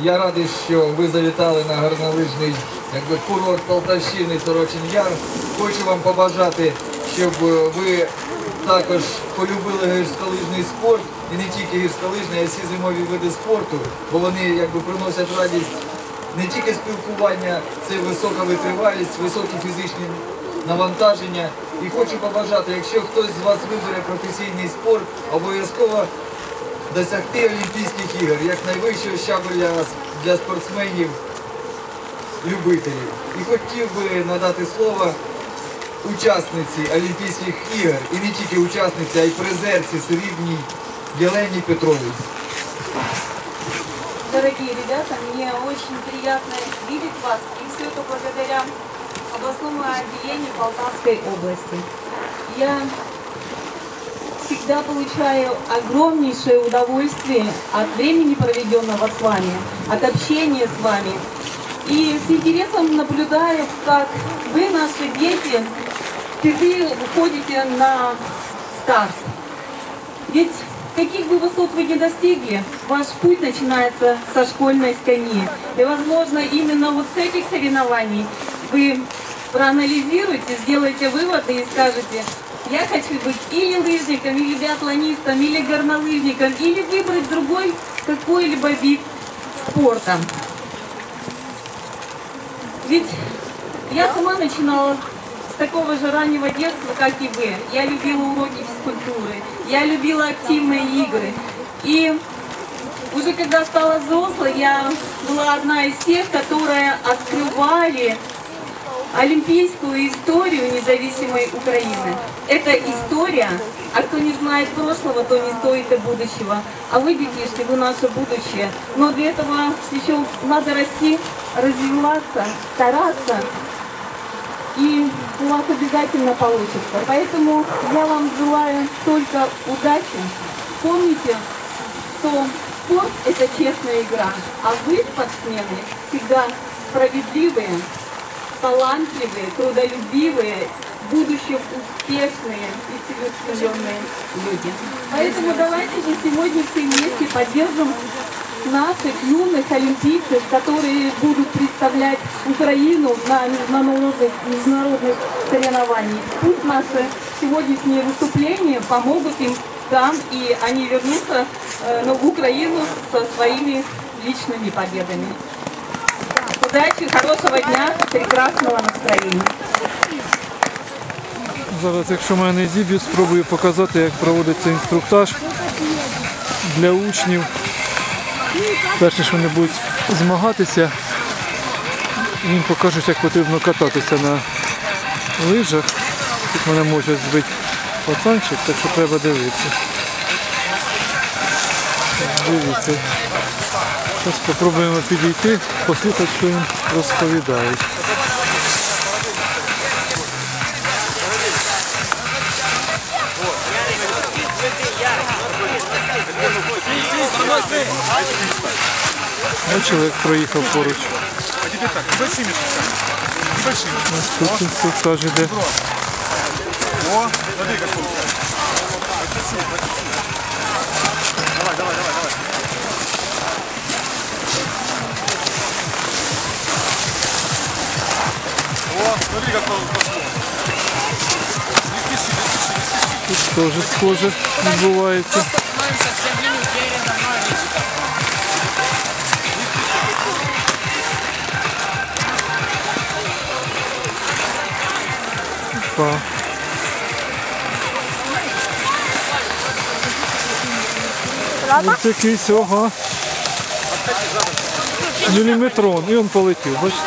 Я радий, що ви завітали на горнолижний якби, курорт Полтавщини Сорочин Яр. Хочу вам побажати, щоб е, ви також полюбили гірськолижний спорт і не тільки гірськолижний, а всі зимові види спорту, бо вони якби приносять радість не тільки спілкування, це висока витривалість, високі фізичні навантаження. І хочу побажати, якщо хтось з вас вибере професійний спорт, обов'язково досягти Олімпійських ігор як найвищого щабеля для спортсменів любителів. І хотів би надати слово учасниці Олімпійських ігор, і не тільки учасниці, а й призерці срібній Єлені Петровій. Дорогие ребята, мне очень приятно видеть вас, и все это благодаря областному отделению Полтавской области. Я всегда получаю огромнейшее удовольствие от времени, проведенного с вами, от общения с вами. И с интересом наблюдаю, как вы, наши дети, впервые выходите на старт. Ведь каких бы высот вы ни достигли, ваш путь начинается со школьной скамьи. И, возможно, именно вот с этих соревнований вы проанализируете, сделаете выводы и скажете, я хочу быть или лыжником, или биатлонистом, или горнолыжником, или выбрать другой какой-либо вид спорта. Ведь я сама начинала с такого же раннего детства, как и вы. Я любила уроки физкультуры, я любила активные игры. И уже когда стала взрослой, я была одна из тех, которые открывали олимпийскую историю независимой Украины. Это история, а кто не знает прошлого, то не стоит и будущего. А вы, детишки, вы наше будущее. Но для этого еще надо расти, развиваться, стараться. И у вас обязательно получится. Поэтому я вам желаю только удачи. Помните, что спорт – это честная игра, а вы, спортсмены, всегда справедливые, талантливые, трудолюбивые, в будущем успешные и целеустремленные люди. Поэтому давайте же сегодня все вместе поддержим наших юных олимпийцев, которые будут представлять Украину на международных, международных соревнованиях. Пусть наши сегодняшние выступления помогут им там, и они вернутся э, в Украину со своими личными победами. Удачи, хорошего дня, прекрасного настроения. Зараз, якщо в мене зіб'ють, спробую показати, як проводиться інструктаж для учнів. Перше, що вони будуть змагатися, їм покажуть, як потрібно кататися на лижах. Тут мене може збити пацанчик, так що треба дивитися. Дивіться. Зараз спробуємо підійти, послухати, що їм розповідають. Бачили, як проїхав поруч. Ось Тут інструктаж іде. О, смотри, как теж схоже відбувається. Опа. Ось якийсь, ага. Міліметрон, і він полетів, бачите?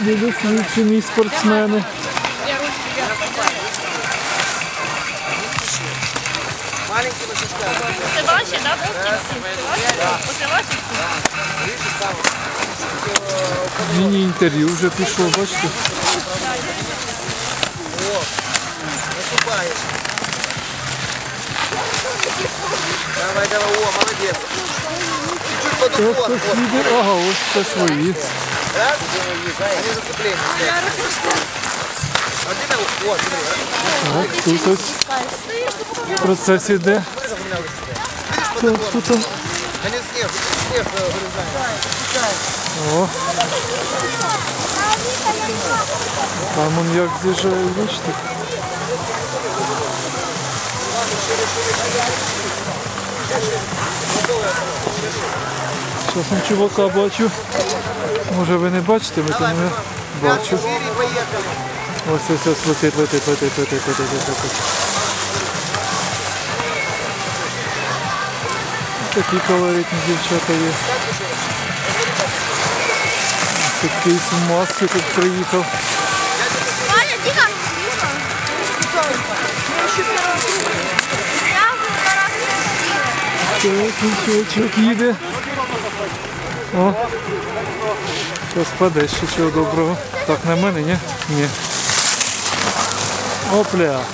Недосвідчені спортсмени. Це ваші, всі? Це ваші? Міні-інтерв'ю вже пішло, бачите? Давай, давай, о, молодец. Чуть-чуть под Це уклон. хтось Вот, їде. Ага, ось це свої. раз, они зацепление Так, тут ось процес іде. Снег, снег э. О. Там он як з'їжджає, бачите? Зараз я чувака бачу. Може ви не бачите, ми там не бачу. Ось ось ось летить, летить, летить, летить, летить, летить. Такі колоритні дівчата є. Такий з маски тут приїхав. Так, чувачок їде. О. Зараз паде ще чого доброго. Так, на мене, ні? Ні. Опля.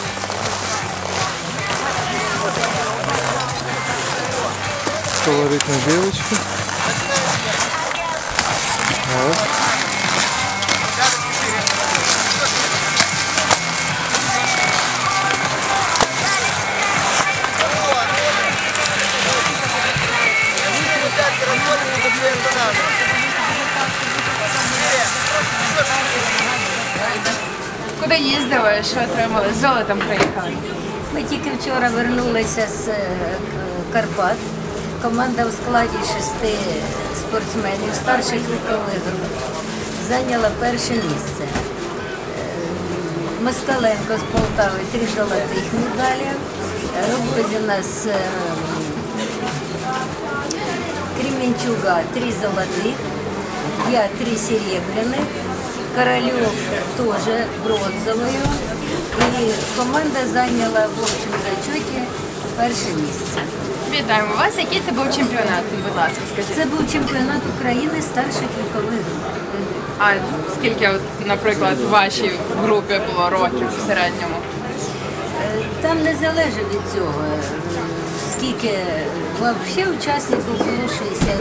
Колоритная девочка. Вот. Куди їздили, що отримали? Золотом приїхали. Ми тільки вчора вернулися з е, Карпат. Команда в складі шести спортсменів старших вікових груп зайняла перше місце. Е, Москаленко з Полтави три золотих медалі. Рогозіна з е, Кременчуга три золотых, я три серебряных, Королев тоже бронзовую. І команда зайняла в общем зачеті перше місце. Вітаємо вас. Який це був чемпіонат? Будь ласка, скажіть. Це був чемпіонат України старших вікових груп. А скільки, от, наприклад, в вашій групі було років в середньому? Е, Там не залежить від цього, е, скільки взагалі учасників було 60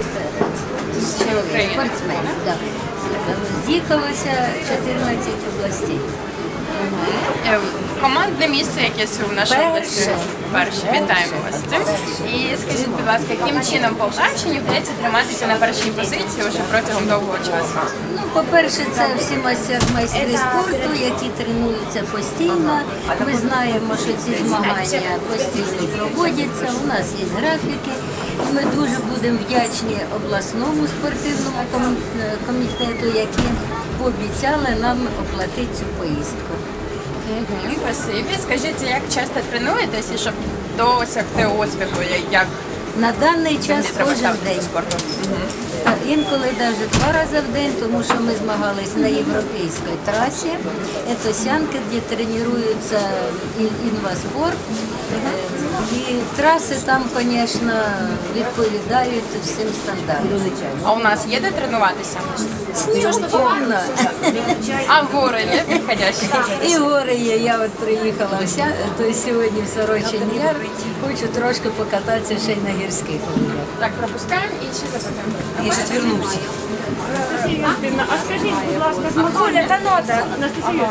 спортсменів. Да. З'їхалося 14 областей. Е, Командне місце якесь у нашій Перше. Перше. Вітаємо вас з цим. І скажіть, будь ласка, яким чином Полтавщині вдається триматися на першій позиції вже протягом довгого часу? Ну, по-перше, це всі майстер- майстри спорту, які тренуються постійно. Ми знаємо, що ці змагання постійно проводяться. У нас є графіки. Ми дуже будемо вдячні обласному спортивному е, комітету, які пообіцяли нам оплатити цю поїздку. Спасибі. Скажіть, як часто тренуєтеся, щоб досягти успіху? Як На даний час кожен день. Інколи навіть два рази в день, тому що ми змагались на європейській трасі. Це сянки, де тренуються інваспорт. І траси там, звісно, відповідають всім стандартам. А у нас є де тренуватися? Снігу повно. А гори є підходящі? І гори є. Я от приїхала вся, то сьогодні в Сорочині Яр. Хочу трошки покататися ще й на гірських лижах. Так, пропускаємо і ще запитаємо. Я вернуся. Анастасія, а скажіть, будь ласка, змагання Анастасія,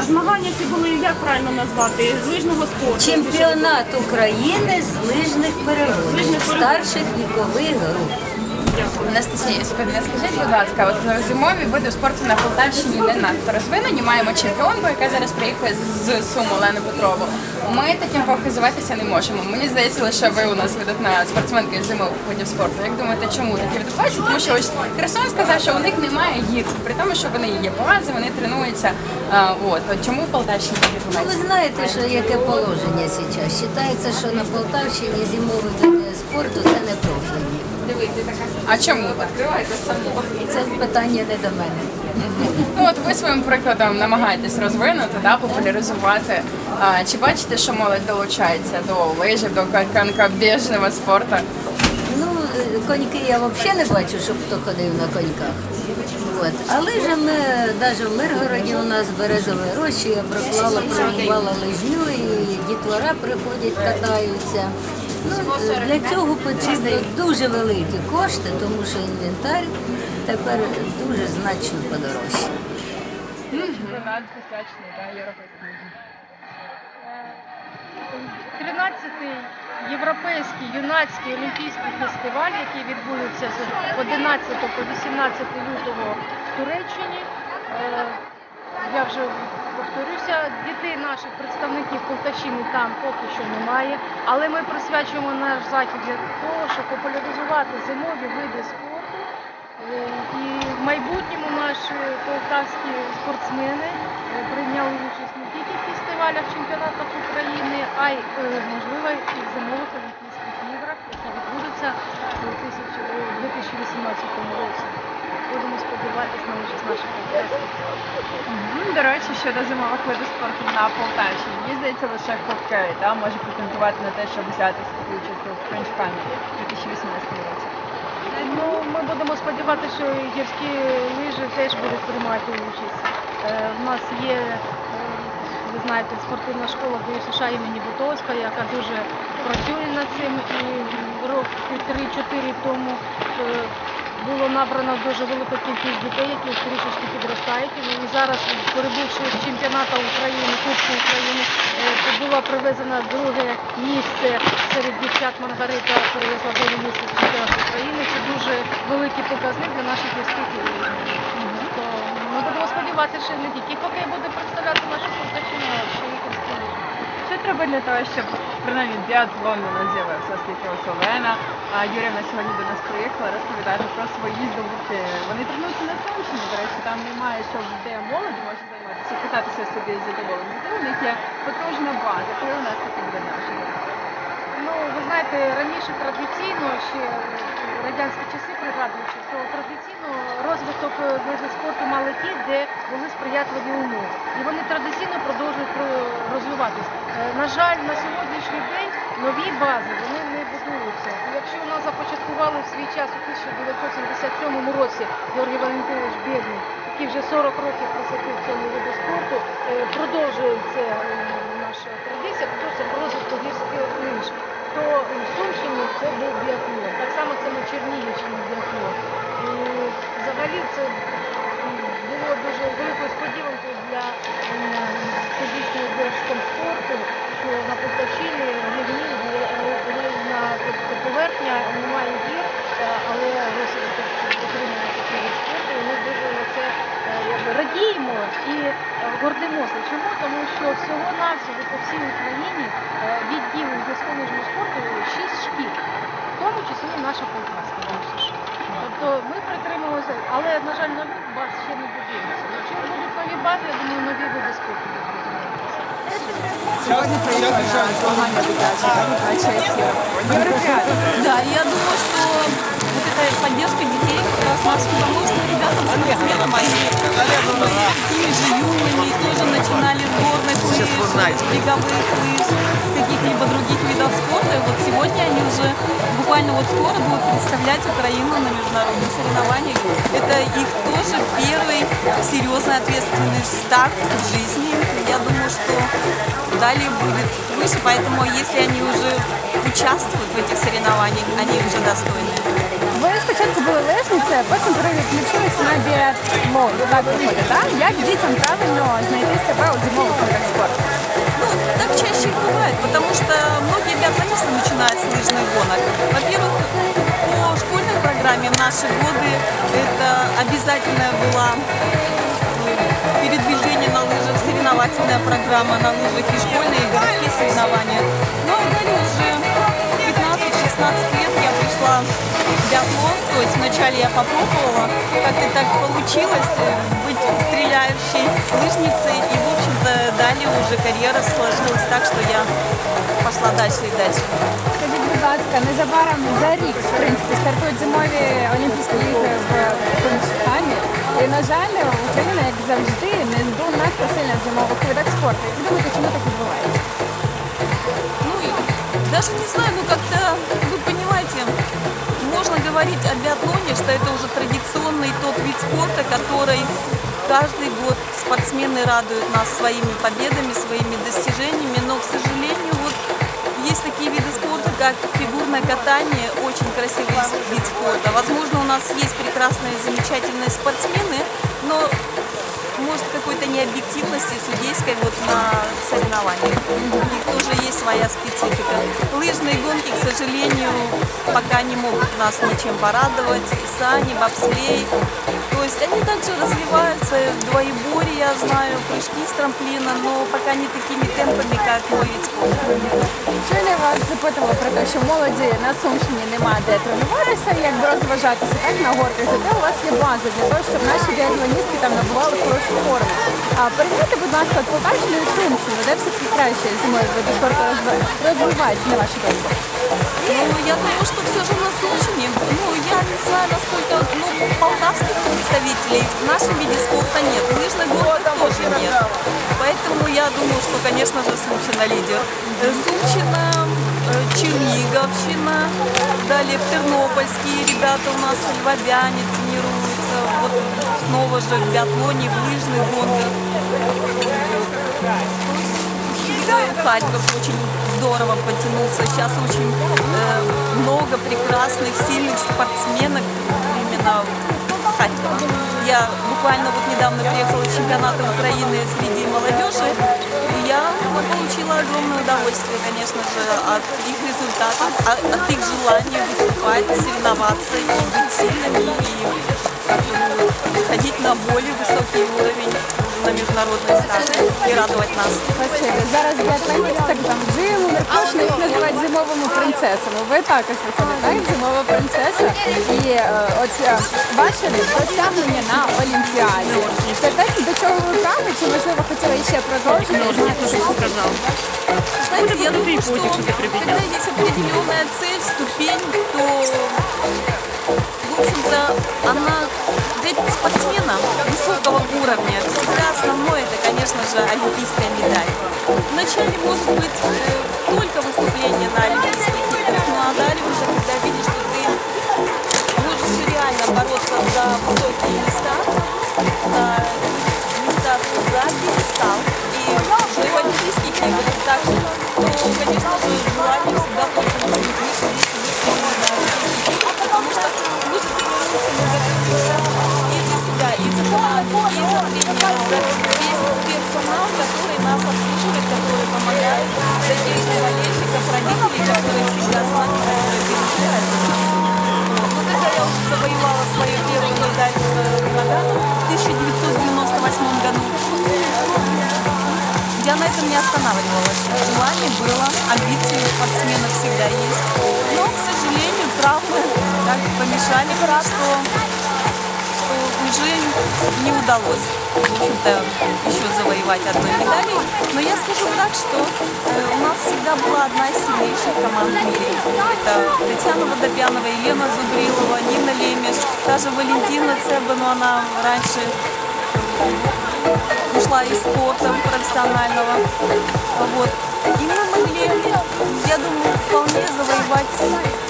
а змагання ці були як правильно назвати? З лижного спорту? Чемпіонат України з лижних перегонів старших вікових груп. Анастасія Співня, скажіть, будь ласка, от зимові види спорту на Полтавщині не надто розвинені. Маємо чемпіонку, яка зараз приїхає з Суму Олену Петрову. Ми таким показуватися не можемо. Мені здається, лише ви у нас видатна спортсменка із зимових видів спорту. Як думаєте, чому таке відбувається? Тому що ось Херсон сказав, що у них немає гір, при тому, що вони є бази, вони тренуються. А, от. от чому в Полтавщині так Ну, ви знаєте, що яке положення зараз? Вважається, що на Полтавщині зимові види спорту це не профільні. А чому? Відкривайте самі. Це питання не до мене. Ну от ви своїм прикладом намагаєтесь розвинути, да, популяризувати. А, чи бачите, що молодь долучається до лижів, до конькобіжного спорту? Ну, е, коньки я взагалі не бачу, щоб хто ходив на коньках. От. Але ж ми навіть в Миргороді у нас березові рощі, я проклала, прорубала лижню і дітвора приходять, катаються. Ну, для цього потрібно дуже великі кошти, тому що інвентар тепер дуже значно подорожче. 13-й європейський юнацький олімпійський фестиваль, який відбудеться з 11 по 18 лютого в Туреччині. Я вже повторюся, дітей наших представників Полтавщини там поки що немає, але ми присвячуємо наш захід для того, щоб популяризувати зимові види спорту. Е, І в майбутньому наші полтавські спортсмени е, прийняли участь не тільки в фестивалях, чемпіонатах України, а й е, можливо і в зимових олімпійських іграх, які відбудуться у 2018 році. Будемо сподіватися на участь наших полтавських. До речі, щодо зимових видів спорту на Полтавщині, мені здається, лише хокей да, може претендувати на те, щоб взяти участь у френчкамі у 2018 році. Ну, ми будемо сподіватися, що гірські лижі теж будуть приймати участь. Е, У нас є, е, ви знаєте, спортивна школа ДЮСШ імені Бутовська, яка дуже працює над цим. І роки 3-4 тому е, було набрано дуже велика кількість дітей, які трішечки підростають. І зараз, перебувши з чемпіонату України, Кубку України, е, була привезена друге місце серед дівчат Маргарита привезла друге місце чемпіонату України. Це дуже великий показник для наших гірських Ми будемо сподіватися, що не тільки хокей буде представляти нашу Полтавщину, а ще й. Що треба для того, щоб принаймні біатлон у нас з'явився, оскільки ось Олена а Юрівна сьогодні до нас приїхала розповідати про свої здобутки. Вони тренуються на Сумщині, до речі, там немає, що де молодь може займатися, кататися собі з задоволенням. У них є потужна база. Коли у нас таке буде наше? Ну, ви знаєте, раніше традиційно, ще радянські часи пригадуючи, то традиційно розвиток спорту мали ті, де були сприятливі умови. І вони традиційно продовжують про- розвиватись. Е, На жаль, на сьогоднішній день нові бази вони не будуються. Якщо у нас започаткували в свій час у 1977 році Георгій Валентинович Бєдний, який вже 40 років присвятив цьому виду спорту, е, продовжується е, наша традиція, продовжується в розвитку гірських лиж то в Сумщині це був біатлон. Так само це на Чернігівщині біатлон. І взагалі це було дуже великою сподіванкою для фізичного держкомспорту, що на Полтавщині рівні рівна поверхня, немає гір, е, але розвиток отримання такого. І ми дуже на це якби радіємо і гордимося. Чому? Тому що всього-навсього по всій Україні е, відділень гірськолижного спорту 6 шкіл, в тому числі наша полтавська ДЮСШ. Тобто ми притримуємося, але, на жаль, нових баз ще не будується. Якщо будуть нові бази, я думаю, нові види спорту. Сьогодні приїхали на змагання дитячі, Європіади. Да, я думаю, что эта поддержка детей как раз нас потому что ребята спортсменам, они такими же юными тоже начинали с горных лыж, с беговых лыж, с каких-либо других видов спорта. И вот сегодня они уже буквально вот скоро будут представлять Украину на международных соревнованиях. Это их тоже первый серьезный ответственный старт в жизни. Я думаю, что далее будет выше, поэтому если они уже участвуют в этих соревнованиях, они уже достойны. Ви спочатку були лижниці, а потім переключилися на біатлон. Так виходить, так? Як дітям правильно знайти себе у зимових видах спорту? Ну, так чаще бывает, потому что многие биатлонисты начинают с лыжных гонок. Во-первых, по школьной программе в наши годы это обязательная была передвижение на лыжах, соревновательная программа на лыжах и школьные, и городские соревнования. Ну, а далее уже в 15-16 лет я пришла в биатлон, то есть вначале я попробовала, как-то так получилось э, быть стреляющей лыжницей, и, в общем-то, далее уже карьера сложилась так, что я пошла дальше и дальше. Скажіть, будь ласка, незабаром за рік, в принципі, стартують зимові Олімпійські ігри в Пхенчхані. І, на жаль, Україна, як завжди, не надто сильна в зимових видах спорту. Як ви думаєте, чому так відбувається? Ну, и даже не знаю, ну как-то, вы понимаете, можно говорить о биатлоне, что это уже традиционный тот вид спорта, который каждый год спортсмены радуют нас своими победами, своими достижениями, но, к сожалению, вот есть такие виды спорта, как фигурное катание, очень красивый вид спорта. Возможно, у нас есть прекрасные, замечательные спортсмены, но может, какой-то необъективности судейской вот на соревнованиях. У них тоже есть своя специфика. Лыжные гонки, к сожалению, пока не могут нас ничем порадовать. Сани, бобслей. Есть они также развиваются, двоеборье, я знаю, прыжки с трамплина, но пока не такими темпами, как мой вид. Я вас запитувала про те, що молоді на Сумщині нема де тренуватися, як би розважатися так на горках. Зате у вас є база для того, щоб наші біатлоністки там набували хорошу форму. А порівняйте, будь ласка, от Полтавщину і Сумщину, де все-таки краще зимою види спорту розви- розвивається, на вашу думку? Ну, я думаю, что все же на Сумщине. Ну, я не знаю, насколько, ну, полтавских представителей в нашем виде спорта нет. Лыжной гонки тоже нет. Поэтому я думаю, что, конечно же, Сумщина лидер. Э, Сумщина, э, Черниговщина, далее в Тернопольские ребята у нас, львовяне тренируются. Вот снова же в биатлоне, в лыжных гонках. Харьков очень здорово подтянулся. Сейчас очень э, много прекрасных, сильных спортсменок именно Харькова. Я буквально вот недавно приехала с чемпионата Украины среди молодежи. И я получила огромное удовольствие, конечно же, от их результатов, от, от их желания выступать, соревноваться и быть сильными, и ходить на более высокий уровень на международной сцене и радовать нас. Спасибі. Зараз біатлоністок там джиму, меркошно їх називають зимовими принцесами. Ви також виходите, так? Зимова принцеса. І е, от е, ваше досягнення на Олімпіаді. Це те, до чого ви прагнете, чи можливо хотіли ще продовжити? Знаєте, що сказав. Знаете, я думаю, что когда есть определенная цель, ступень, то, общем-то, она для спортсмена высокого уровня всегда основное, это, конечно же, олимпийская медаль. Вначале может быть э, только выступление на олимпийских играх, ну а далее уже, когда видишь, что ты можешь реально бороться за высокие места, за места за пьедестал, и уже в олимпийских играх также, то, конечно же, этом не останавливалась. Желание было, амбиции у спортсменов всегда есть. Но, к сожалению, травмы так помешали, что, что уже не удалось, в общем-то, еще завоевать одной медали. Но я скажу так, что э, у нас всегда была одна из сильнейших команд в мире. Это Татьяна Водопьянова, Елена Зубрилова, Нина Лемеш, даже Валентина Цеба, но она раньше ушла из спорта профессионального. Вот. И мы могли, я думаю, вполне завоевать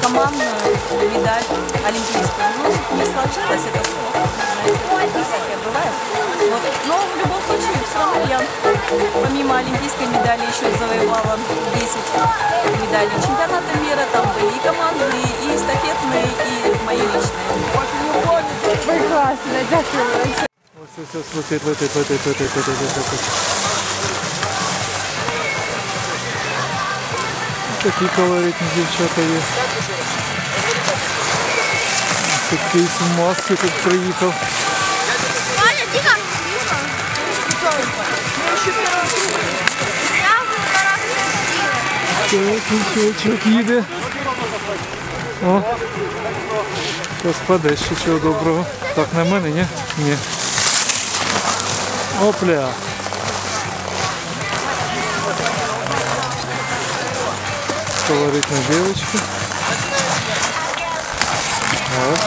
командную медаль олимпийскую. Ну, не сложилось это спорт, знаете, всякое бывает. Вот. Но в любом случае, все равно я помимо олимпийской медали еще завоевала 10 медалей чемпионата мира. Там были и командные, и эстафетные, и мои личные. Ви класно, дякую. Летить, летить, летить, летить, летить. Такі колоритні дівчата є. Такий в маски тут приїхав. Ваня, тихо! Так, дівчаток їде. О, то спаде ще чого доброго. Так, на мене, ні? Ні. Опля. Колоритная девочка. Вот.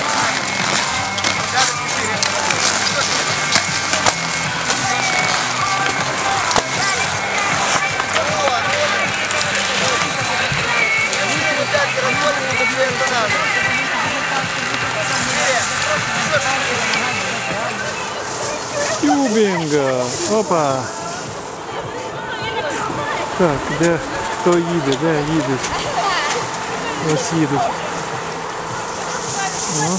Тюбінга. Опа. Так, де хто їде, де їдуть? Ось їдуть. О.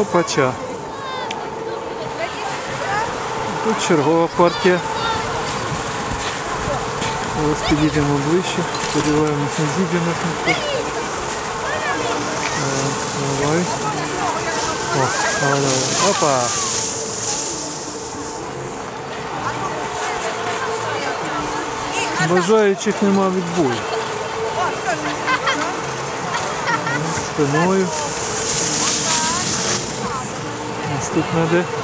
Опача. Тут чергова партія. Зараз підійдемо ближче. Сподіваємось, не зіб'є нас ніхто. Давай. О, давай, давай. Опа! Бажаючих нема відбою. Спиною. Наступна де?